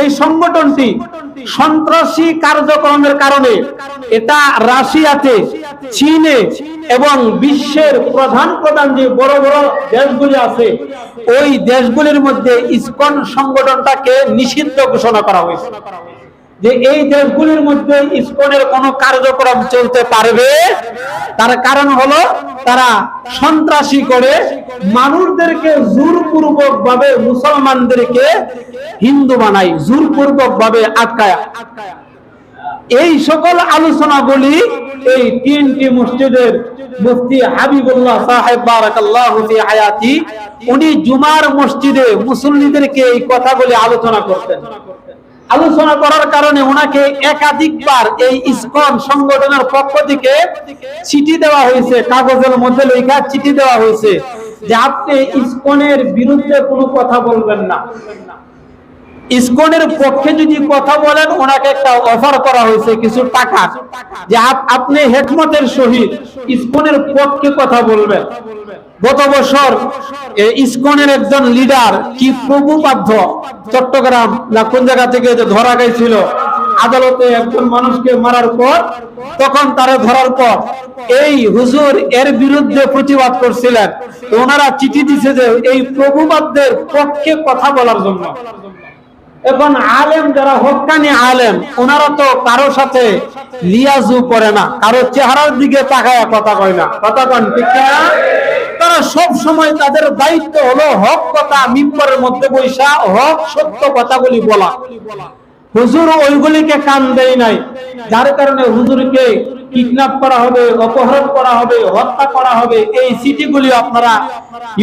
এই সংগঠনটি সন্ত্রাসী কার্যক্রমের কারণে এটা রাশিয়াতে, চীনে এবং বিশ্বের প্রধান প্রধান যে বড় বড় দেশগুলি আছে, ওই দেশগুলির মধ্যে ইসকন সংগঠনটাকে নিষিদ্ধ ঘোষণা করা হয়েছে। যে এই দেশগুলির মধ্যে ইসকনের কোনো কার্যক্রম চলতে পারবে? তার কারণ হলো তারা সন্ত্রাসী করে মানুষদেরকে জোরপূর্বক ভাবে মুসলমানদেরকে হিন্দু বানায় জোরপূর্বক ভাবে আটকায়। এই সকল আলোচনাগুলি এই তিনটি মসজিদের মুফতি হাবিবুল্লাহ সাহেব বারাকাল্লাহু ফি হায়াতি, উনি জুমার মসজিদে মুসল্লিদেরকে এই কথাগুলি আলোচনা করতেন। আলোচনা করার কারণে ওনাকে একাধিকবার এই ইসকন সংগঠনের পক্ষ থেকে চিঠি দেওয়া হয়েছে, কাগজের মধ্যে লেখা চিঠি দেওয়া হয়েছে যে আপনি ইসকনের বিরুদ্ধে কোনো কথা বলবেন না। ইসকনের পক্ষে যদি কথা বলেন, ওনাকে একটা অফার করা হয়েছে কিছু টাকা যে আপনি হেকমতের সহিত ইসকনের পক্ষে কথা বলবেন। গত বছর ইসকনের একজন লিডার কি প্রভুপাধ্য চট্টগ্রাম না কোন জায়গা থেকে ধরা গেছিল আদালতে একজন মানুষকে মারার পর, তখন তারা ধরার পর এই হুজুর এর বিরুদ্ধে প্রতিবাদ করছিলেন। ওনারা চিঠি দিছে যে এই প্রভুপাদ্যের পক্ষে কথা বলার জন্য। এখন আলেম যারা হকানি আলেম, ওনারা তো কারোর সাথে লিয়াজু করে না, কারও চেহারার দিকে তাকায় কথা কয় না। কথা কন, ঠিক না তারা সব সময় তাদের দায়িত্ব হলো হক কথা, মিম্বরের মধ্যে বৈশা হক সত্য কথাগুলি বলা। হুজুর ওইগুলিকে কান দেয় নাই। যার কারণে হুজুরকে কিডন্যাপ করা হবে, অপহরণ করা হবে, হত্যা করা হবে। এই সিটিগুলি আপনারা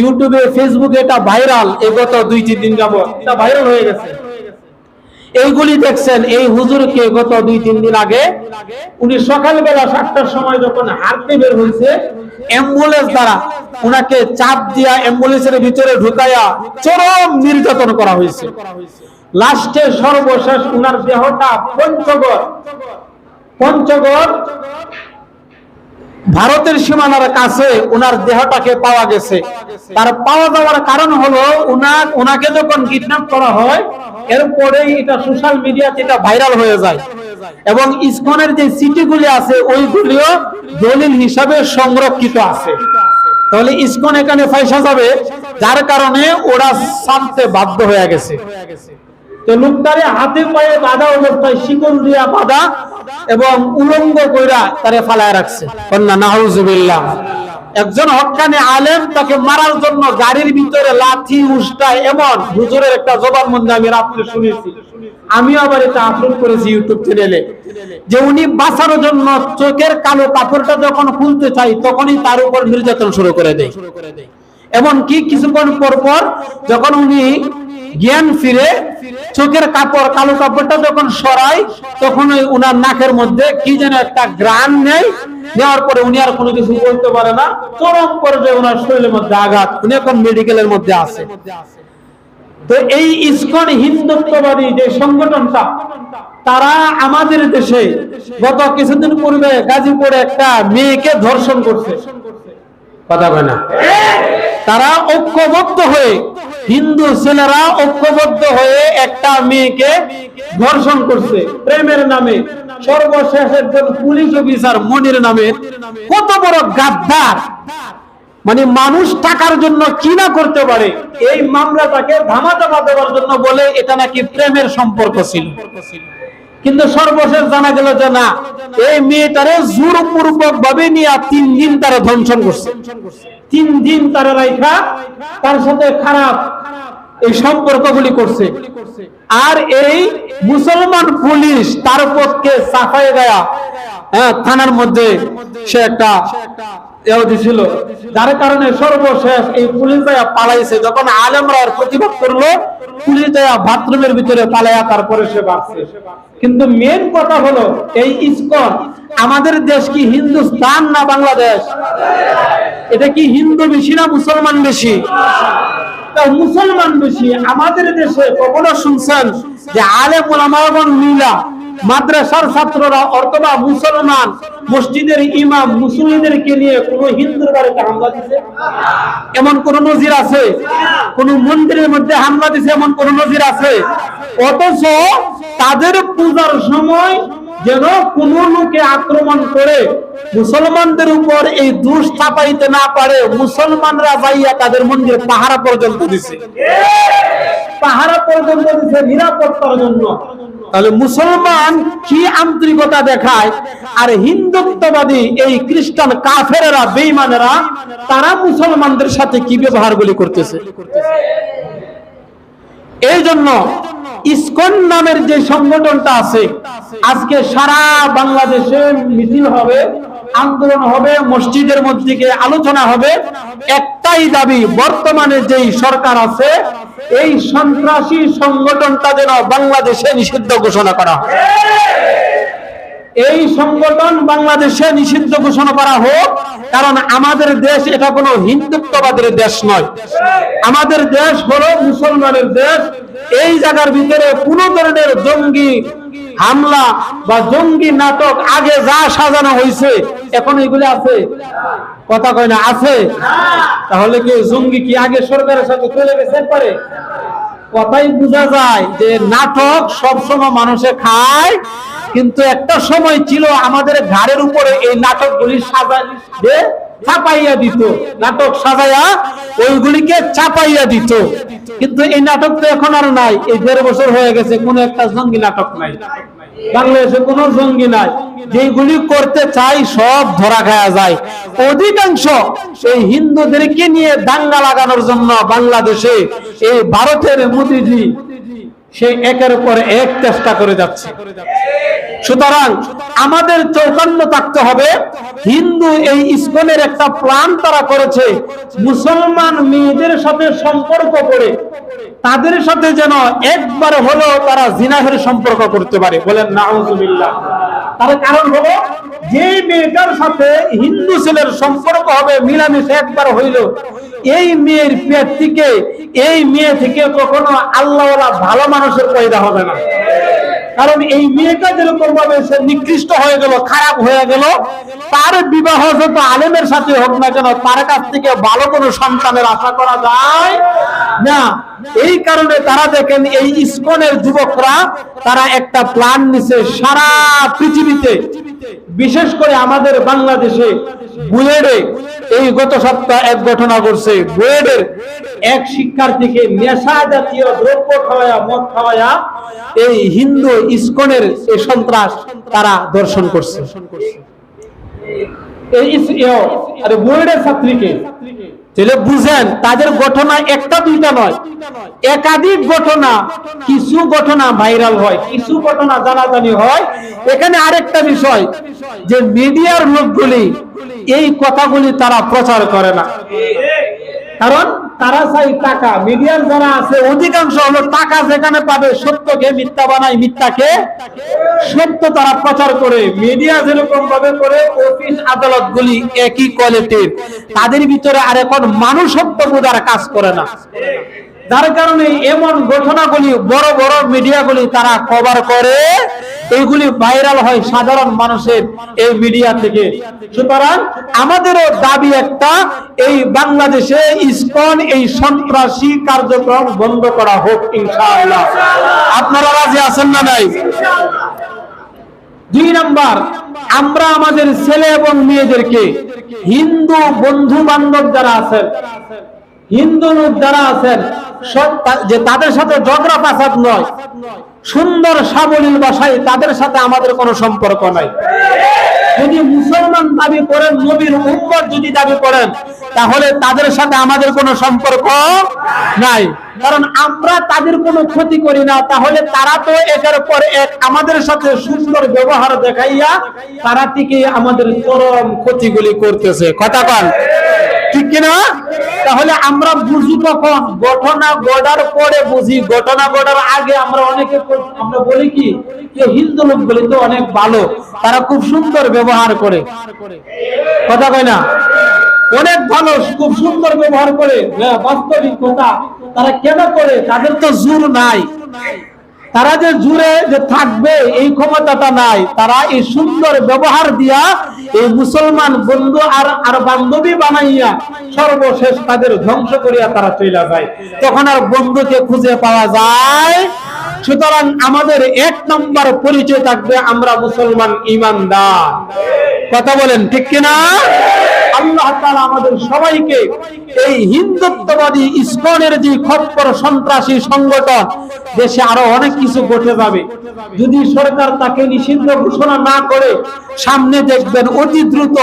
ইউটিউবে, ফেসবুকে এটা ভাইরাল। এই গত দুই তিন দিন যাবত এটা ভাইরাল হয়ে গেছে। এইগুলি দেখছেন, এই হুজুরকে গত দুই, তিন দিন আগে উনি সকালবেলা সাতটার সময় যখন হাঁটতে বের হয়েছে অ্যাম্বুলেন্স দ্বারা উনাকে চাপ দিয়া অ্যাম্বুলেন্সের ভিতরে ঢুকাইয়া চরম নির্যাতন করা হয়েছে। লাস্টে সর্বশেষ উনার দেহটা পঞ্চগড় পঞ্চগড় ভারতের সীমানার কাছে ওনার দেহটাকে পাওয়া গেছে। তার পাওয়া যাওয়ার কারণ হলো ওনাকে যখন কিডন্যাপ করা হয়, এরপরেই এটা সোশ্যাল মিডিয়াতে এটা ভাইরাল হয়ে যায়। এবং ইসকনের যে সিটিগুলি আছে, ওইগুলিও দলিল হিসাবে সংরক্ষিত আছে। তাহলে ইসকন এখানে ফাইসা যাবে, যার কারণে ওরা শান্তে বাধ্য হয়ে গেছে। তো লোকটারে হাতে পায়ে বাধা অবস্থায় শিকল দিয়া বাধা এবং উলঙ্গ কইরা তারে ফালায় রাখছে। কন্যা নাহুজুবিল্লাহ একজন হক্কানি আলেম তাকে মারার জন্য গাড়ির ভিতরে লাঠি উষ্টায় এমন হুজুরের একটা জবান মধ্যে আমি রাত্রে শুনেছি। আমিও আবার এটা আপলোড করেছি ইউটিউব চ্যানেলে। যে উনি বাঁচানোর জন্য চোখের কালো কাপড়টা যখন খুলতে চাই তখনই তার উপর নির্যাতন শুরু করে দেয়। এমন কি কিছুক্ষণ পর পর যখন উনি জ্ঞান ফিরে, চোখের কাপড়, কালো কাপড়টা যখন সরাই তখন ওই উনার নাকের মধ্যে কি যেন একটা গ্রান নেই নেওয়ার পরে উনি আর কোনো কিছু বলতে পারে না। চরম পর্যায়ে শরীরের মধ্যে আঘাত। উনি এখন মেডিকেলের মধ্যে আছে। তো এই ইসকন হিন্দুত্ববাদী যে সংগঠনটা, তারা আমাদের দেশে গত কিছুদিন পূর্বে গাজীপুরে একটা মেয়েকে ধর্ষণ করছে। কথা কয় না? তারা ঐক্যবদ্ধ হয়ে, হিন্দু ছেলেরা ঐক্যবদ্ধ হয়ে একটা মেয়েকে ধর্ষণ করছে। প্রেমের নামে সর্বশেষ একজন পুলিশ অফিসার মনির নামে। কত বড় গাদ্দার। মানে মানুষ টাকার জন্য কি না করতে পারে, এই মামলাটাকে ধামাচাপা দেওয়ার জন্য বলে এটা নাকি প্রেমের সম্পর্ক ছিল। কিন্তু সর্বশেষ জানা গেল যে না, এই মেয়েটারে জোরপূর্বক ভাবে নিয়ে তিন দিন তারা ধ্বংসন করছে। তিন দিন তারা রাইখা তার সাথে খারাপ এই সম্পর্কগুলি করছে। আর এই মুসলমান পুলিশ তার পক্ষে সাফাই দেয়া হ্যাঁ থানার মধ্যে সে একটা দিছিল যার কারণে সর্বশেষ এই পুলিশ পালাইছে। যখন আলেমরা প্রতিবাদ করল, পুলিশ বাথরুমের ভিতরে পালাইয়া তারপরে সে বাঁচছে। কিন্তু মেন কথা হলো, এই আমাদের দেশ কি হিন্দুস্তান না বাংলাদেশ? এটা কি হিন্দু বেশি না মুসলমান বেশি? মুসলমান বেশি। আমাদের দেশে কখনো শুনছেন যে আলে মিলা মাদ্রাসার ছাত্ররা অথবা মুসলমান, মসজিদের ইমাম মুসলিমদেরকে নিয়ে কোন হিন্দুর বাড়িতে হামলা দিছে? এমন কোন নজির আছে? কোন মন্দিরের মধ্যে হামলা দিছে এমন কোন নজির আছে? অথচ তাদের পূজার সময় যেন কোন লোকে আক্রমণ করে মুসলমানদের উপর এই দুষ চাপাইতে না পারে, মুসলমানরা যাইয়া তাদের মন্দির পাহারা পর্যন্ত দিছে। পাহারা পর্যন্ত দিছে নিরাপত্তার জন্য। তাহলে মুসলমান কি আন্তরিকতা দেখায়? আর হিন্দুত্ববাদী এই খ্রিস্টান কাফেরেরা বেইমানেরা তারা মুসলমানদের সাথে কি ব্যবহার গুলি করতেছে? এই জন্য ইস্কন নামের যে সংগঠনটা আছে, আজকে সারা বাংলাদেশে মিছিল হবে। আন্দোলন হবে, মসজিদের মধ্যে আলোচনা হবে। একটাই দাবি, বর্তমানে যেই সরকার আছে, এই সন্ত্রাসী সংগঠনটা যেন বাংলাদেশে নিষিদ্ধ ঘোষণা করা এই সংগঠন বাংলাদেশে নিষিদ্ধ ঘোষণা করা হোক, কারণ আমাদের দেশ এটা কোনো হিন্দুত্ববাদের দেশ নয়। আমাদের দেশ হলো মুসলমানের দেশ। এই জায়গার ভিতরে কোন ধরনের জঙ্গি হামলা বা জঙ্গি নাটক আগে যা সাজানো হয়েছে এখন এগুলি আছে। কথা কয় না, আছে। তাহলে কি জঙ্গি কি আগে সরকারের সাথে চলে গেছে পারে কথাই বোঝা যায় যে নাটক সবসময় মানুষে খায়, কিন্তু একটা সময় ছিল আমাদের ঘাড়ের উপরে এই নাটকগুলি সাজায় চাপাইয়া দিত। নাটক সাজাইয়া ওইগুলিকে চাপাইয়া দিত। কিন্তু এই নাটক তো এখন আর নাই, এই দেড় বছর হয়ে গেছে, কোন একটা জঙ্গি নাটক নাই। বাংলাদেশে কোন জঙ্গি নাই। যেগুলি করতে চাই সব ধরা খায়া যায়। অধিকাংশ এই হিন্দুদেরকে নিয়ে দাঙ্গা লাগানোর জন্য বাংলাদেশে এই ভারতের মোদীজি সে একের পর এক চেষ্টা করে যাচ্ছে। সুতরাং আমাদের চৌকান্ন থাকতে হবে। হিন্দু এই ইস্কনের একটা প্ল্যান তারা করেছে। মুসলমান মেয়েদের সাথে সম্পর্ক করে, তাদের সাথে যেন একবার হলো তারা জিনাহের সম্পর্ক করতে পারে। বলেন, নাউজুবিল্লাহ। তার কারণ হলো যে মেয়েটার সাথে হিন্দু ছেলের সম্পর্ক হবে, মিলামিশে একবার হইল এই মেয়ের পেট থেকে, এই মেয়ে থেকে কখনো আল্লাহওয়ালা ভালো মানুষের পয়দা হবে না। কারণ এই মেয়েটা যেরকম ভাবে সে নিকৃষ্ট হয়ে গেল, খারাপ হয়ে গেল, তার বিবাহ যত আলেমের সাথে হোক না কেন, তার কাছ থেকে ভালো কোনো সন্তানের আশা করা যায় না। এই কারণে তারা দেখেন, এই ইস্কনের যুবকরা, তারা একটা প্ল্যান নিছে সারা পৃথিবীতে। বিশেষ করে আমাদের বাংলাদেশে বুয়েডে এই গত সপ্তাহ এক ঘটনা করছে বুয়েডের এক শিক্ষার্থীকে নেশা জাতীয় দ্রব্য খাওয়ায়া, মদ খাওয়ায়া এই হিন্দু ইস্কনের এই সন্ত্রাস তারা দর্শন করছে। এই বুয়েডের ছাত্রীকে তাহলে বুঝেন, তাদের ঘটনা একটা দুইটা নয়। একাধিক ঘটনা, কিছু ঘটনা ভাইরাল হয়, কিছু ঘটনা জানাজানি হয়। এখানে আরেকটা বিষয়, যে মিডিয়ার লোকগুলি এই কথাগুলি তারা প্রচার করে না। কারণ তারা চাই টাকা। মিডিয়ার যারা আছে, অধিকাংশ হলো টাকা যেখানে পাবে, সত্যকে মিথ্যা বানায়, মিথ্যাকে সত্য তারা প্রচার করে। মিডিয়া যেরকম ভাবে করে, অফিস আদালত গুলি একই কোয়ালিটির তাদের ভিতরে আর এখন মানুষত্ব বোধার কাজ করে না। যার কারণে এমন ঘটনাগুলি, বড় বড় মিডিয়াগুলি তারা কভার করে। এইগুলি ভাইরাল হয় সাধারণ মানুষের এই মিডিয়া থেকে। সুতরাং আমাদেরও দাবি একটা, এই বাংলাদেশে ইসকন এই সন্ত্রাসী কার্যক্রম বন্ধ করা হোক, ইনশাআল্লাহ। আপনারা রাজি আছেন না নাই? দুই নাম্বার, আমরা আমাদের ছেলে এবং মেয়েদেরকে হিন্দু বন্ধু বান্ধব যারা আছেন হিন্দু লোক যারা আছেন যে তাদের সাথে ঝগড়া ফাসাদ নয়, সুন্দর সাবলীল ভাষায় তাদের সাথে আমাদের কোনো সম্পর্ক নাই। যদি মুসলমান দাবি করেন, নবীর উম্মত যদি দাবি করেন, তাহলে তাদের সাথে আমাদের কোনো সম্পর্ক নাই। কারণ আমরা তাদের কোনো ক্ষতি করি না, তাহলে তারা তো একের পর এক আমাদের সাথে সুন্দর ব্যবহার দেখাইয়া তারা থেকে আমাদের চরম ক্ষতিগুলি করতেছে। কথা কন। কিনা? তাহলে আমরা বুঝি কখন? ঘটনা গড়ার পরে বুঝি। ঘটনা গড়ার আগে আমরা অনেকে আমরা বলি কি? যে হিন্দু লোকগুলি তো অনেক ভালো। তারা খুব সুন্দর ব্যবহার করে। কথা কয় না? অনেক ভালো খুব সুন্দর ব্যবহার করে। হ্যাঁ, বাস্তবিক কথা। তারা কেন করে? তাদের তো জোর নাই। তারা যে জুড়ে যে থাকবে এই ক্ষমতাটা নাই। তারা এই সুন্দর ব্যবহার দিয়া এই মুসলমান বন্ধু আর আর বান্ধবী বানাইয়া সর্বশেষ তাদের ধ্বংস করিয়া তারা চলে যায়। তখন আর বন্ধুকে খুঁজে পাওয়া যায়। সুতরাং আমাদের এক নম্বর পরিচয় থাকবে আমরা মুসলমান ইমানদার। কথা বলেন ঠিক কিনা? আল্লাহ তাআলা আমাদের সবাইকে এই হিন্দুত্ববাদী ইসকনের যে খপ্পর সন্ত্রাসী সংগঠন, দেশে আরও অনেক কিছু ঘটে যাবে। যদি সরকার তাকে নিষিদ্ধ ঘোষণা না করে, সামনে দেখবেন অতি দ্রুত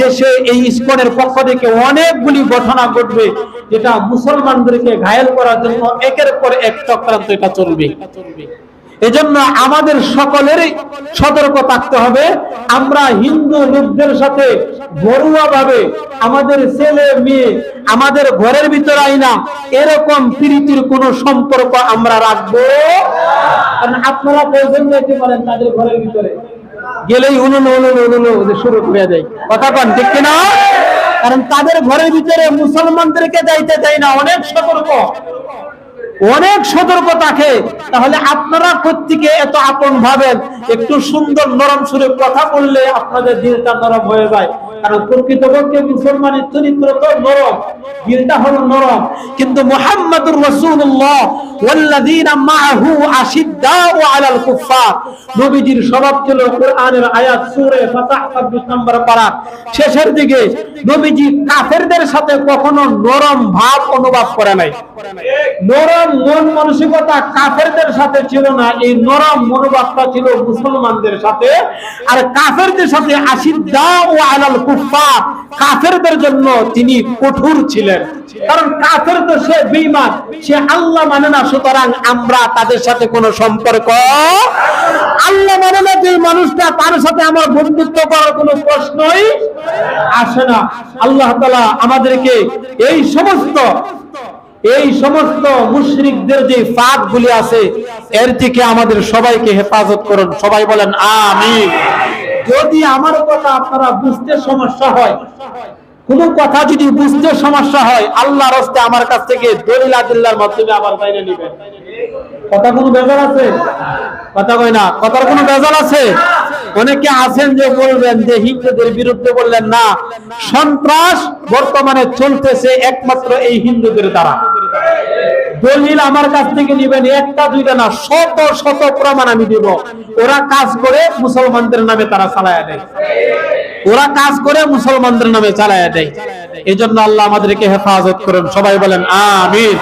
দেশে এই ইসকনের পক্ষ থেকে অনেকগুলি ঘটনা ঘটবে, যেটা মুসলমানদেরকে ঘায়েল করার জন্য একের পর এক চক্রান্ত এটা চলবে। এজন্য আমাদের সকলেরই সতর্ক থাকতে হবে। আমরা হিন্দু লোকদের সাথে ঘরোয়া ভাবে আমাদের ছেলে মেয়ে, আমাদের ঘরের ভিতরে আইনা, এরকম প্রীতির কোন সম্পর্ক আমরা রাখব কারণ আপনারা কয়জন যেতে পারেন তাদের ঘরের ভিতরে। গেলেই উনুন উনুন উনুন শুরু করে দেয়। কথা কন ঠিক কিনা? কারণ তাদের ঘরের ভিতরে মুসলমানদেরকে যাইতে দেয় না, অনেক সতর্ক। অনেক সতর্ক থাকে। তাহলে আপনারা প্রত্যেকে এত আপন ভাবেন, একটু সুন্দর নরম সুরে কথা বললে আপনাদের দিলটা নরম হয়ে যায়। কারণ প্রকৃতপক্ষে মুসলমানের চরিত্র তো নরম, দিলটা হলো নরম। কিন্তু মুহাম্মাদুর রাসূলুল্লাহ, ওয়াল্লাযীনা মাআহু আশিদ্দাউ আলাল কুফফার, নবীজির স্বভাব ছিল কোরআনের আয়াত সূরা ফাতাহ 26 নম্বর পারা। শেষের দিকে নবীজি কাফেরদের সাথে কখনো নরম ভাব অনুভব করে নাই। নরম মন মানসিকতা কাফেরদের সাথে ছিল না এই নরম মনোভাবটা ছিল মুসলমানদের সাথে। আর কাফেরদের সাথে ও আলাল কুফফার কাফেরদের জন্য তিনি কঠোর ছিলেন। কারণ কাফের তো সে বেঈমান সে আল্লাহ মানে না সুতরাং আমরা তাদের সাথে কোনো সম্পর্ক আল্লাহ মানে না যে মানুষটা তার সাথে আমার বন্ধুত্ব করার কোনো প্রশ্নই আসে না। আল্লাহ তাআলা আমাদেরকে এই সমস্ত এই সমস্ত মুশরিকদের যে ফাঁদ গুলি আছে, এর থেকে আমাদের সবাইকে হেফাজত করুন। সবাই বলেন, আমিন। যদি আমার কথা আপনারা বুঝতে সমস্যা হয়, কোন কথা যদি বুঝতে সমস্যা হয়, আল্লাহ রস্তে আমার কাছ থেকে দলিল আদিল্লার মাধ্যমে আবার বাইরে নেবেন। কথা কোনো বেজাল আছে? কথা কই না। কথার কোনো বেজাল আছে? অনেকে আছেন যে বলবেন যে হিন্দুদের বিরুদ্ধে বললেন না। সন্ত্রাস বর্তমানে চলতেছে একমাত্র এই হিন্দুদের দ্বারা। দলিল আমার কাছ থেকে নিবেন, একটা, দুইটা না, শত শত প্রমাণ আমি দিব। ওরা কাজ করে মুসলমানদের নামে তারা চালায় দেয়। ওরা কাজ করে মুসলমানদের নামে চালায় দেয়। এই জন্য আল্লাহ আমাদেরকে হেফাজত করেন। সবাই বলেন, আমিন।